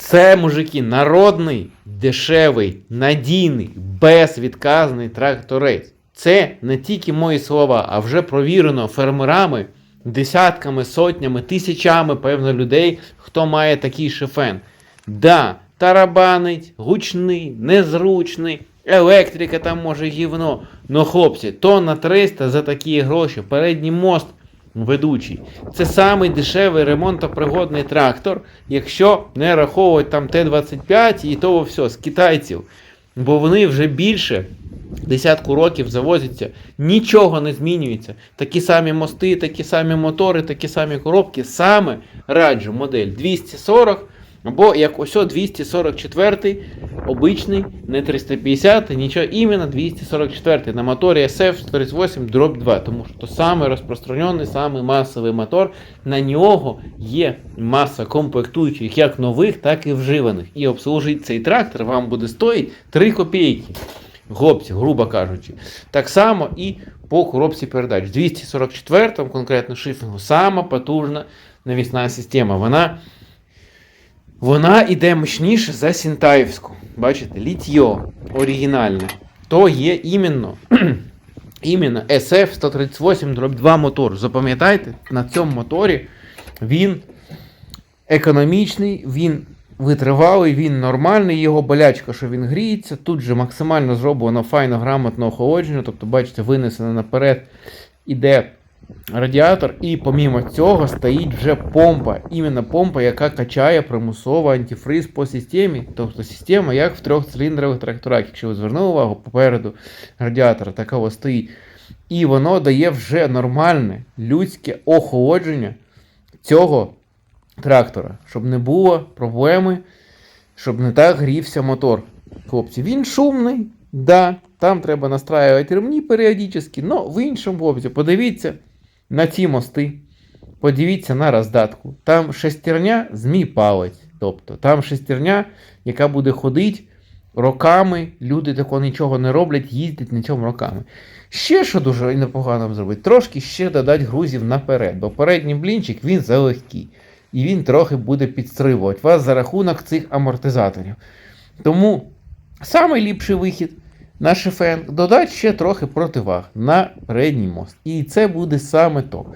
Це, мужики, народний, дешевий, надійний, безвідказний тракторець. Це не тільки мої слова, а вже провірено фермерами, десятками, сотнями, тисячами, певно, людей, хто має такий шефен. Да, тарабанить, гучний, незручний, електрика там може гівно. Ну, хлопці, то на 300 за такі гроші, передній мост ведучий. Це самий дешевий ремонтопригодний трактор, якщо не раховувати там Т-25 і того все з китайців. Бо вони вже більше десятку років завозяться, нічого не змінюється. Такі самі мости, такі самі мотори, такі самі коробки. Саме раджу модель 240 або як ось о 244 обичний, не 350, нічого, іменно 244 на моторі SF138 Drop 2, тому що то саме розпространений, саме масовий мотор. На нього є маса комплектуючих як нових, так і вживаних. І обслужити цей трактор вам буде стоїть 3 копійки. Хлопці, грубо кажучи. Так само і по коробці передач. 244 конкретно шифінгу сама потужна навісна система. Вона вона йде мощніше за Сінтаївську. Бачите, літьо оригінальне. То є іменно, іменно SF 138 2 мотор. Запам'ятайте, на цьому моторі він економічний, він витривалий, він нормальний, його болячка, що він гріється. Тут же максимально зроблено файно грамотно охолодження. Тобто, бачите, винесено наперед іде радіатор, і помімо цього стоїть вже помпа. Іменно помпа, яка качає примусово антифриз по системі. Тобто система, як в трьохциліндрових тракторах, якщо ви звернули увагу, попереду радіатора такого стоїть. І воно дає вже нормальне людське охолодження цього трактора, щоб не було проблеми, щоб не так грівся мотор. Хлопці, він шумний, да, там треба настраювати ремні періодично, але в іншому хлопці, подивіться на ці мости, подивіться на роздатку. Там шестерня змій палець. Тобто там шестерня, яка буде ходити роками, люди такого нічого не роблять, їздять на цьому роками. Ще що дуже непогано зробити, трошки ще додати грузів наперед, бо передній блінчик він залегкий. І він трохи буде підстрибувати вас за рахунок цих амортизаторів. Тому найліпший вихід на шифен додати ще трохи противаг на передній мост. І це буде саме то.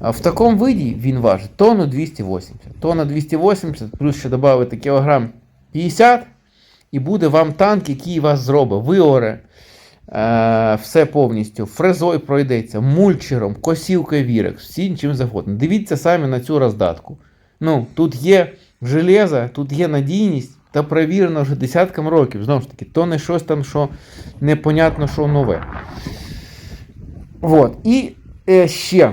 В такому виді він важить тонну 280. Тонна 280, плюс ще додати кілограм 50, і буде вам танк, який вас зробить. Виоре е, все повністю, фрезою пройдеться, мульчером, косілкою вірек, всім чим завгодно. Дивіться самі на цю роздатку. Ну, Тут є железо, тут є надійність та перевірено вже десяткам років. Знову ж таки, то не щось там, що непонятно, що нове. От. І е, ще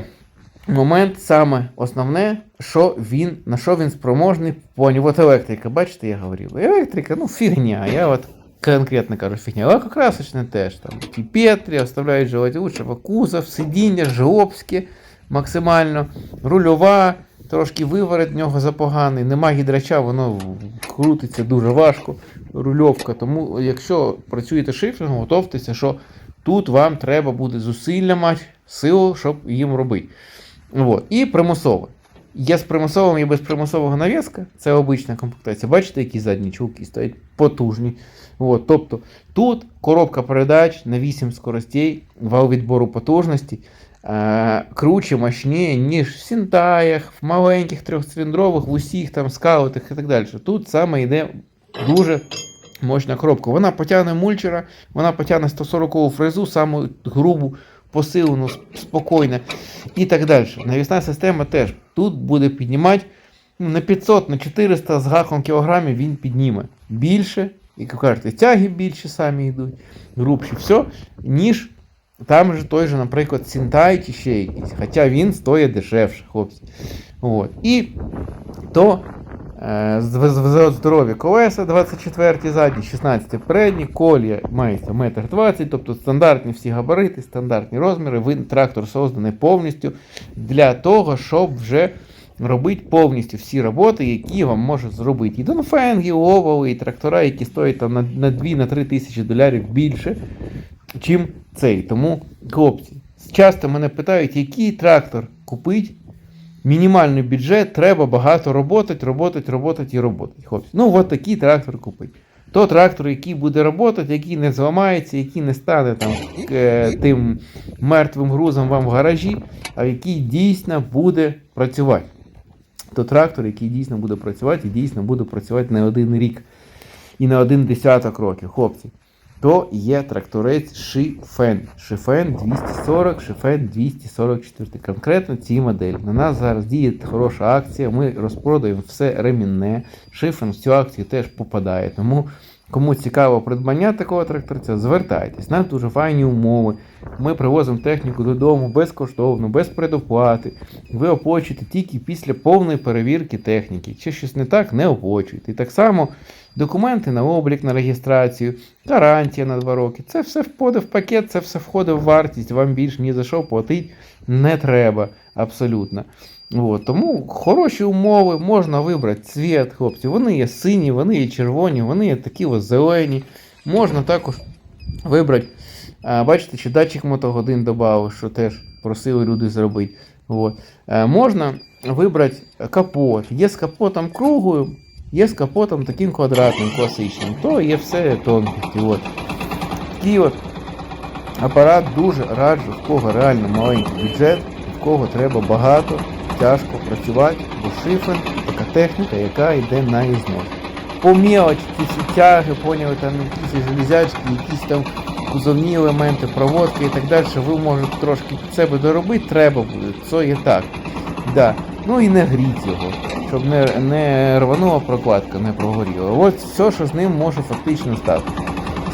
момент саме основне, що він, на що він спроможний в плані. От електрика, бачите, я говорив. Електрика, ну, фігня. Я от конкретно кажу, фігня. Лакокрасочне теж там. Ті Петрі оставляють желати лучше, кузов, сидіння, жлобське максимально, рульова. Трошки виворот в нього запоганий, нема гідрача, воно крутиться дуже важко, рульовка. Тому, якщо працюєте шифрингом, готовтеся, що тут вам треба буде зусилля мати, силу, щоб їм робити. От. І примусове. Є з примусовим і без примусового нав'язка, це обична комплектація. Бачите, які задні чулки стоять потужні. От. Тобто тут коробка передач на 8 скоростей, вал відбору потужності. Круче, мощніше, ніж в Сінтаях, в маленьких трьохциліндрових, в усіх там скаутах і так далі. Тут саме йде дуже мощна коробка. Вона потягне мульчера, вона потягне 140 фрезу, саму грубу, посилену, спокійну і так далі. Навісна система теж тут буде піднімати ну, на 500, на 400 з гаком кілограмів він підніме більше, і кажете, тяги більше самі йдуть, грубші, все, ніж. Там же той же, наприклад, Сінтай чи ще якийсь, хоча він стоїть дешевше, хлопці. От. І то е, здорові колеса 24 задні, 16 передні, колія мається 1,20 м, тобто стандартні всі габарити, стандартні розміри. Він, трактор созданий повністю для того, щоб вже робити повністю всі роботи, які вам можуть зробити. І донфенги, овали, і трактора, які стоять там на 2-3 тисячі доларів більше чим цей. Тому, хлопці, часто мене питають, який трактор купити мінімальний бюджет, треба багато роботати, роботати, роботати і роботати. Хлопці. Ну, от такий трактор купить. То трактор, який буде роботати, який не зламається, який не стане там е, тим мертвим грузом вам в гаражі, а який дійсно буде працювати. То трактор, який дійсно буде працювати і дійсно буде працювати не один рік і не один десяток років, хлопці. То є тракторець Шифен. Шифен 240, Шифен 244. Конкретно ці моделі. На нас зараз діє хороша акція. Ми розпродаємо все ремінне. Шифен в цю акцію теж попадає. Тому кому цікаво придбання такого тракторця, звертайтесь. Нам дуже файні умови. Ми привозимо техніку додому безкоштовно, без предоплати. Ви оплачуєте тільки після повної перевірки техніки. Чи щось не так, не оплачуєте. І так само документи на облік, на реєстрацію, гарантія на 2 роки. Це все входить в пакет, це все входить в вартість. Вам більш ні за що платити не треба абсолютно. От, тому хороші умови, можна вибрати цвіт, хлопці. Вони є сині, вони є червоні, вони є такі ось зелені. Можна також вибрати, а, бачите, чи датчик мотогодин додав, що теж просили люди зробити. От. Е, можна вибрати капот. Є з капотом круглою, є з капотом таким квадратним, класичним. То є все тонкості. От. Такий от апарат дуже раджу, в кого реально маленький бюджет, в кого треба багато, тяжко працювати, бо шифен така техніка, яка йде на ізнос. По мелочі, ті всі тяги, поняли, там якісь железячки, якісь там кузовні елементи, проводки і так далі, ви можете трошки себе доробити, треба буде. Це є так. Да. Ну і не гріть його, щоб не, не рванула прокладка, не прогоріла. От все, що з ним може фактично стати.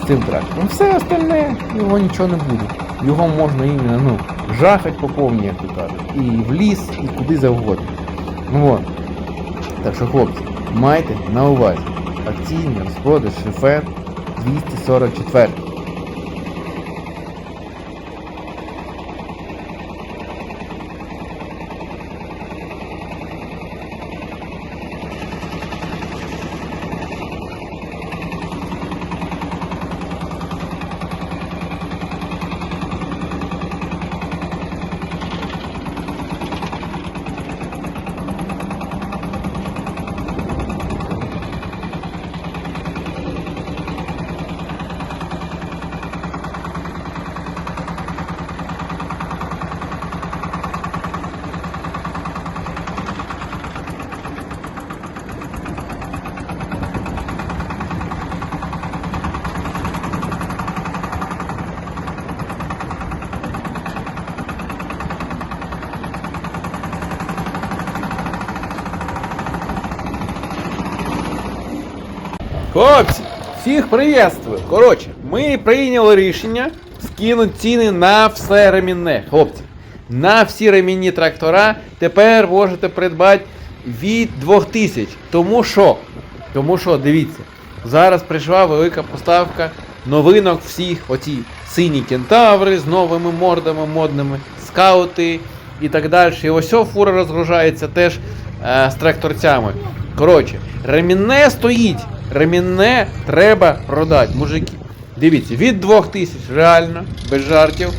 Цим трактором. Все остальне, його нічого не буде. Його можна іменно, ну, жахать по повній, як то кажуть. І в ліс, і куди завгодно. Ну от. Так що, хлопці, майте на увазі. Акційний розпродаж шифер 244. Хлопці, всіх приветствую. Коротше, ми прийняли рішення скинути ціни на все ремінне. Хлопці, на всі ремінні трактора тепер можете придбати від 2000. Тому що, тому що, дивіться, зараз прийшла велика поставка новинок всіх, оці сині кентаври з новими мордами модними, скаути і так далі. І ось фура розгружається теж е, з тракторцями. Коротше, ремінне стоїть. Ремінне треба продати, мужики. Дивіться, від 2000 реально, без жартів.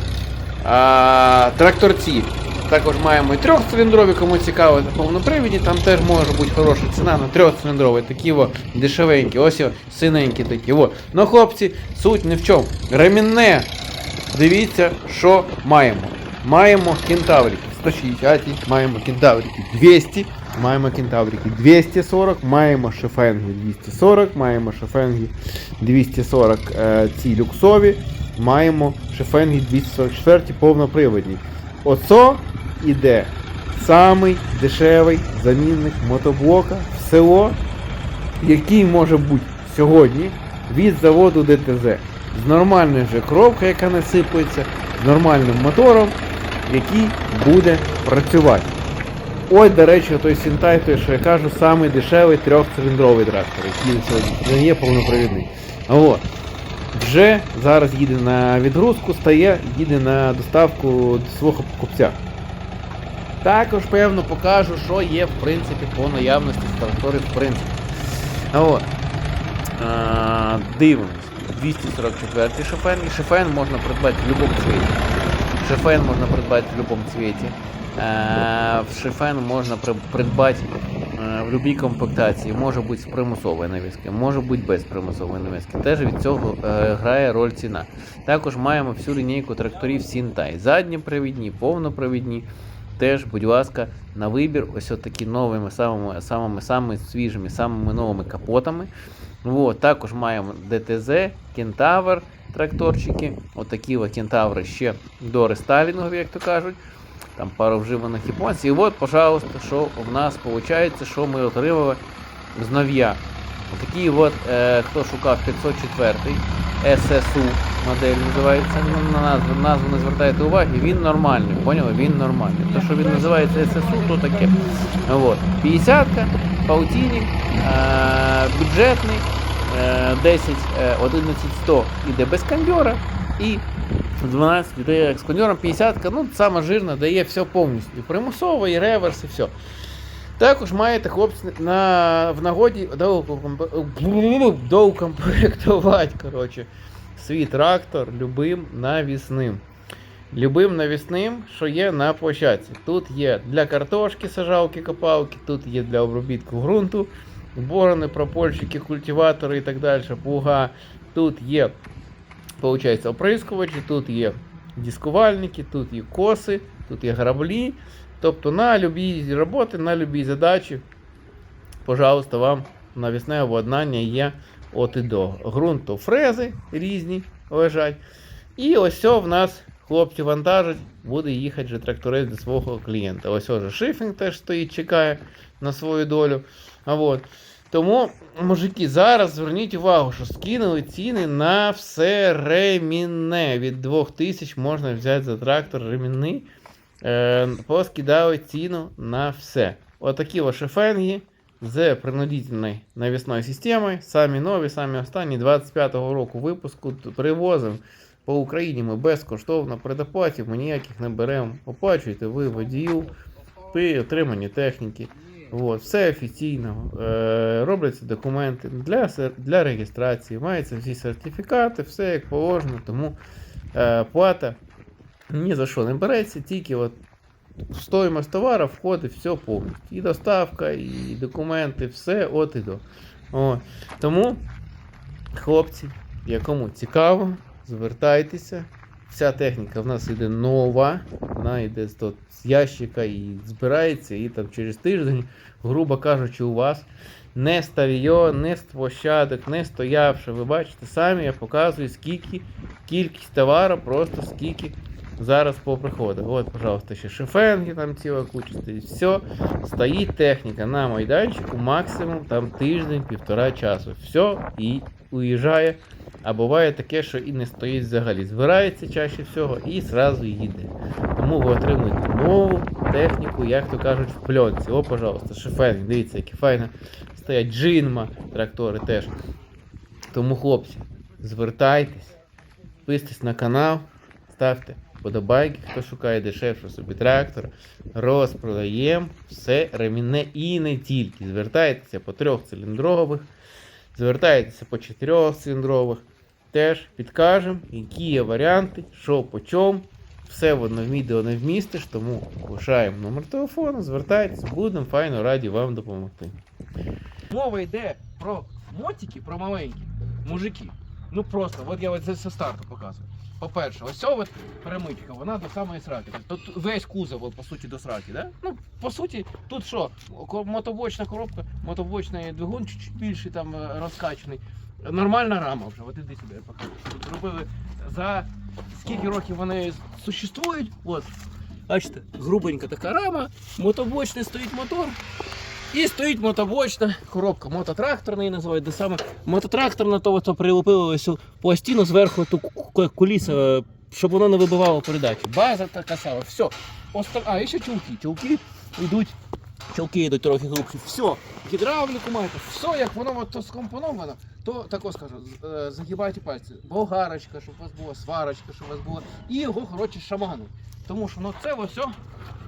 А, тракторці. Також маємо і трьохциліндрові, кому цікаво, на повнопривідні, там теж може бути хороша ціна на трьохциліндрові, такі о, дешевенькі, ось о, синенькі такі. О. Ну, хлопці, суть не в чому. Ремінне. Дивіться, що маємо. Маємо кентаврики 160, маємо кентаврики 200, маємо кентаврики 240, маємо шефенги 240, маємо шефенги 240 е, ці люксові, маємо шефенги 244 повноприводні. Оце іде самий дешевий замінник мотоблока в село, який може бути сьогодні від заводу ДТЗ. З нормальною же коробкою, яка не сипається, з нормальним мотором, який буде працювати. Ось, до речі, той Сінтай, той, що я кажу, самий дешевий трьохциліндровий трактор, який сьогодні не є повнопривідний. От. Вже зараз їде на відгрузку, стає, їде на доставку до свого покупця. Також, певно, покажу, що є в принципі по наявності з тракторів в принципі. От. А, дивимось. 244 шофен. І шофен можна придбати в будь-якому цвіті. Шофен можна придбати в будь-якому цвіті. Е, в шифен можна придбати е, в будь-якій комплектації. Може бути з примусової навіски, може бути без примусової навіски. Теж від цього е, грає роль ціна. Також маємо всю лінійку тракторів Сінтай. Задньопривідні, повнопривідні. Теж, будь ласка, на вибір, ось такі новими, самими, самими, самими свіжими, самими новими капотами. Вот, також маємо ДТЗ, Кентавр, тракторчики. Отакі от кентаври ще до рестайлінгові, як то кажуть. Там пару вживаних японців. І от, пожалуйста, що в нас виходить, що ми отримали з нов'я. Отакий от, е, хто шукав 504 SSU модель називається. Ну, На назву, назву не звертайте уваги, він нормальний, поняли? Він нормальний. То, що він називається SSU, то таке. От. 50-ка, паутінік, е, бюджетний, е, 10, е, 11 100 іде без кондьора і 12 йде з кондьором 50, ну саме жирна, дає все повністю. Примусово, і реверс, і все. Також маєте хлопці на, в нагоді доукомп- доукомплектувати коротше, свій трактор любим навісним. Любим навісним, що є на площадці. Тут є для картошки сажалки, копалки, тут є для обробітку ґрунту, борони, пропольщики, культиватори і так далі, плуга. Тут є, виходить, оприскувачі, тут є дискувальники, тут є коси, тут є граблі. Тобто на любі роботи, на любі задачі, пожалуйста, вам навісне обладнання є от і до. Ґрунтофрези різні лежать. І ось в нас хлопці вантажать, буде їхати же тракторець до свого клієнта. Ось вже шифінг теж стоїть, чекає на свою долю. А от. Тому, мужики, зараз зверніть увагу, що скинули ціни на все ремінне. Від 2000 можна взяти за трактор ремінний. Е, поскидали ціну на все. Отакі от шифенги з принудительною навісною системою. Самі нові, самі останні 25-го року випуску привозимо по Україні. Ми безкоштовно предоплатів, ми ніяких не беремо. Оплачуєте ви водію при отриманні техніки. От, все офіційно. Е, робляться документи для, для реєстрації, маються всі сертифікати, все як положено, тому е, плата ні за що не береться, тільки от стоїмость товару входить все повністю. І доставка, і документи, все от і до. О. Тому, хлопці, якому цікаво, звертайтеся. Вся техніка в нас йде нова, вона йде з, з ящика і збирається, і там через тиждень, грубо кажучи, у вас не ставіо, не з площадок, не стоявши. Ви бачите, самі я показую, скільки кількість товару, просто скільки зараз поприходить. От, пожалуйста, ще шифенги там ціла куча стоїть. Все, стоїть техніка на майданчику, максимум там тиждень-півтора часу. Все, і уїжджає. А буває таке, що і не стоїть взагалі. Збирається чаще всього і зразу їде. Тому ви отримуєте нову техніку, як то кажуть, в пленці. О, пожалуйста, шифенги, дивіться, які файно стоять джинма, трактори теж. Тому, хлопці, звертайтесь, підписуйтесь на канал, ставте подобайки, хто шукає дешевше собі трактор. Розпродаємо все ремінне і не тільки. Звертайтеся по трьохциліндрових, звертайтеся по чотирьохциліндрових. Теж підкажемо, які є варіанти, що по чому. Все в одне відео не вмістиш, тому лишаємо номер телефону, звертайтесь, будемо файно раді вам допомогти. Мова йде про мотики, про маленькі мужики. Ну просто, от я це зі старту показую. По-перше, ось ця перемичка, вона до самої сраки. Тут весь кузов, по суті, до сраки, да? Ну, по суті, тут що, мотобочна коробка, мотобочний двигун чуть-чуть більший, там е, розкачаний. Нормальна рама вже, от іди сюди, покажу. Тут за скільки років вони существують. От, бачите, грубенька така рама, мотобочний стоїть мотор. І стоїть мотобочна коробка, мототракторний називають, де саме мототракторна, то, то прилепили ось пластину зверху ту ку- ку- куліса, щоб воно не вибивало передачу. База така сама, все. Оста... А, і ще чулки. Чулки йдуть, чулки йдуть трохи глибше. Все, гідравліку маєте, все, як воно от, скомпоновано, то тако скажу, е, загибайте пальці. Болгарочка, щоб у вас була, сварочка, щоб у вас була. І його, коротше, шаману. Тому що ну, це ось,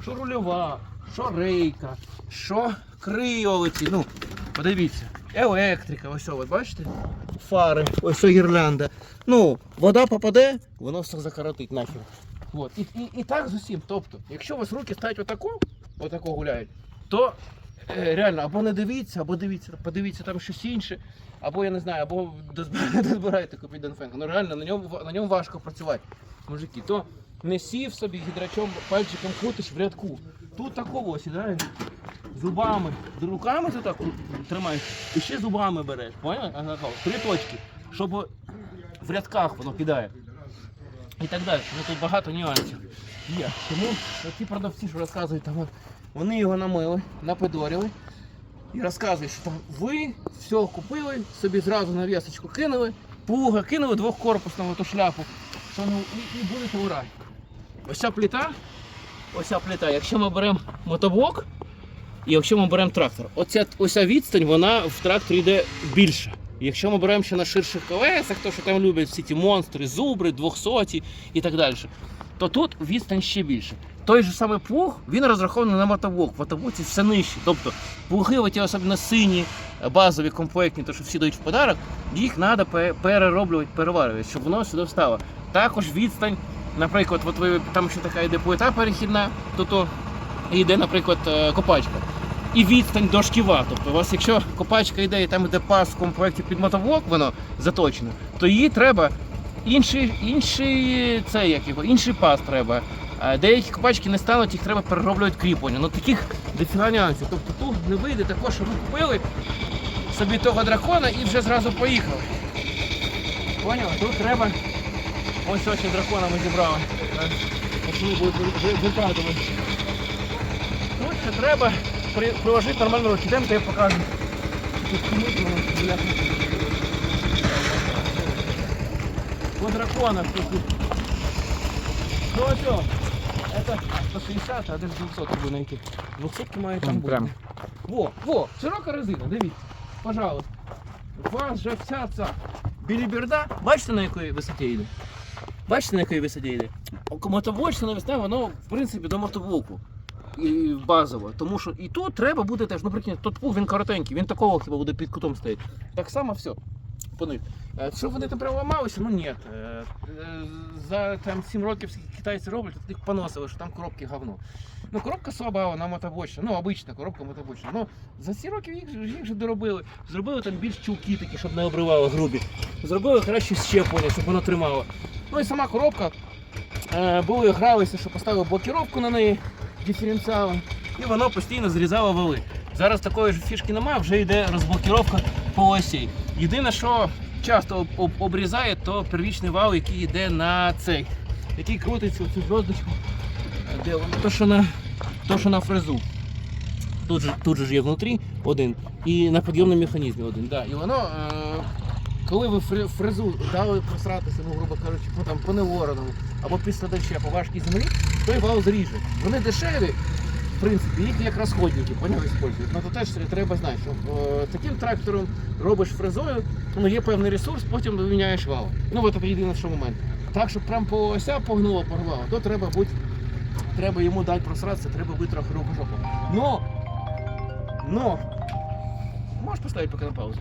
що рульова, що рейка, що крийовиці. Ну, подивіться. Електрика, ось, от бачите? Фари, ось гірлянда. Ну, вода попаде, воно все закоротить нахер. От. І, і, і так з усім. Тобто, якщо у вас руки стають отако, отако гуляють, то реально або не дивіться, або дивіться, подивіться там щось інше, або я не знаю, або дозбирайте, купіть Донфенка. Ну реально на ньому, на ньому важко працювати, мужики. То не сів собі гідрачом пальчиком крутиш в рядку. Тут такого ось, зубами, руками ти так тримаєш, і ще зубами береш. Поняв? Три точки, щоб в рядках воно кидає. І так далі. Ну тут багато нюансів є. Тому ті продавці, що розказують, там, вони його намили, напидорили і розказують, що там ви все купили, собі зразу на вісочку кинули, плуга кинули двохкорпусну ту шляпу, що ну, і, і будете в рай. Ось ця плита, ось ця плита, якщо ми беремо мотоблок, і якщо ми беремо трактор, оця, оця відстань, вона в тракторі йде більше. Якщо ми беремо ще на ширших колесах, то що там люблять всі ті монстри, зубри, 200 і так далі, то тут відстань ще більше. Той же самий плуг, він розрахований на мотоблок. В мотоблоці все нижче. Тобто плуги, оті особливо сині, базові, комплектні, то що всі дають в подарок, їх треба перероблювати, переварювати, щоб воно сюди встало. Також відстань, наприклад, от ви там ще така йде плита перехідна, то то йде, наприклад, е, копачка. І відстань до шківа. Тобто, у вас, якщо копачка йде і там йде пас в комплекті під мотоблок, воно заточено, то її треба інший, інший, це, як його, інший пас треба. А Деякі копачки не стануть, їх треба перероблювати кріплення. Ну таких дофіга нюансів. Тобто тут не вийде також, що ви купили собі того дракона і вже зразу поїхали. Поняли? Тут треба. Ось ще дракона ми зібрали. Тут ще треба при- приложити нормальну руки. Йдемте, я покажу. По драконах тут. Ну що? Это 160, а де ж 200 буде знайти. 200 має там бути. прям. Во, во, широка резина, дивіться. Пожалуйста. У вас же вся ця біліберда, бачите на якій висоті йде? Бачите на якій висоті йде? Мотоблочна навесна, воно в принципі до мотоблоку. І базово. Тому що і тут треба буде теж, ну прикинь, тут пух він коротенький, він такого хіба буде під кутом стоїть. Так само все. По. Е, вони там прям ламалися, ну ні. Е, е, За там 7 років китайці роблять, то їх поносили, що там коробки говно. Ну, коробка слаба, вона мотобочна, ну обична коробка мотобочна. Ну, за ці роки їх, їх же доробили. Зробили там більш чулки такі, щоб не обривало грубі. Зробили краще щеплення, щоб воно тримало. Ну і сама коробка. Були гралися, що поставили блокіровку на неї диференціалом, і воно постійно зрізало вали. Зараз такої ж фішки немає, вже йде розблокіровка по осі. Єдине, що часто об- об- обрізає, то первічний вал, який йде на цей, який крутиться в цю. Е, Де воно? То, що на, то, що на фрезу. Тут же, тут же є внутрі один і на підйомному механізмі один. Да. І воно, е, коли ви фре- фрезу дали просратися, ну, грубо кажучи, по, там, по невороному або після дощу, по важкій землі, той вал зріже. Вони дешеві, в принципі, їх як розходники, поняв, використовують. Ну то теж треба знати, що е, таким трактором робиш фрезою, ну є певний ресурс, потім міняєш вал. Ну от це єдиний що момент. Так, щоб прям по ося погнуло, порвало, то треба бути, треба йому дати просратися, треба бути трохи рукожопом. Но, но, можеш поставити поки на паузу?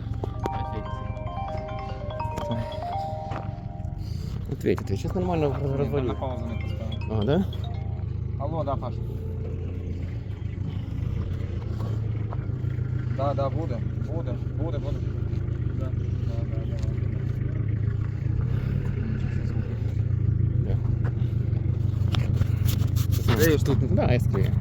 Ответь, ответь, сейчас нормально На паузу не поставив. А, да? Алло, да, Паш. Да, да, буде. Буде, буде, буде. Да, да, да, давай. Да. Тут, да, я склею.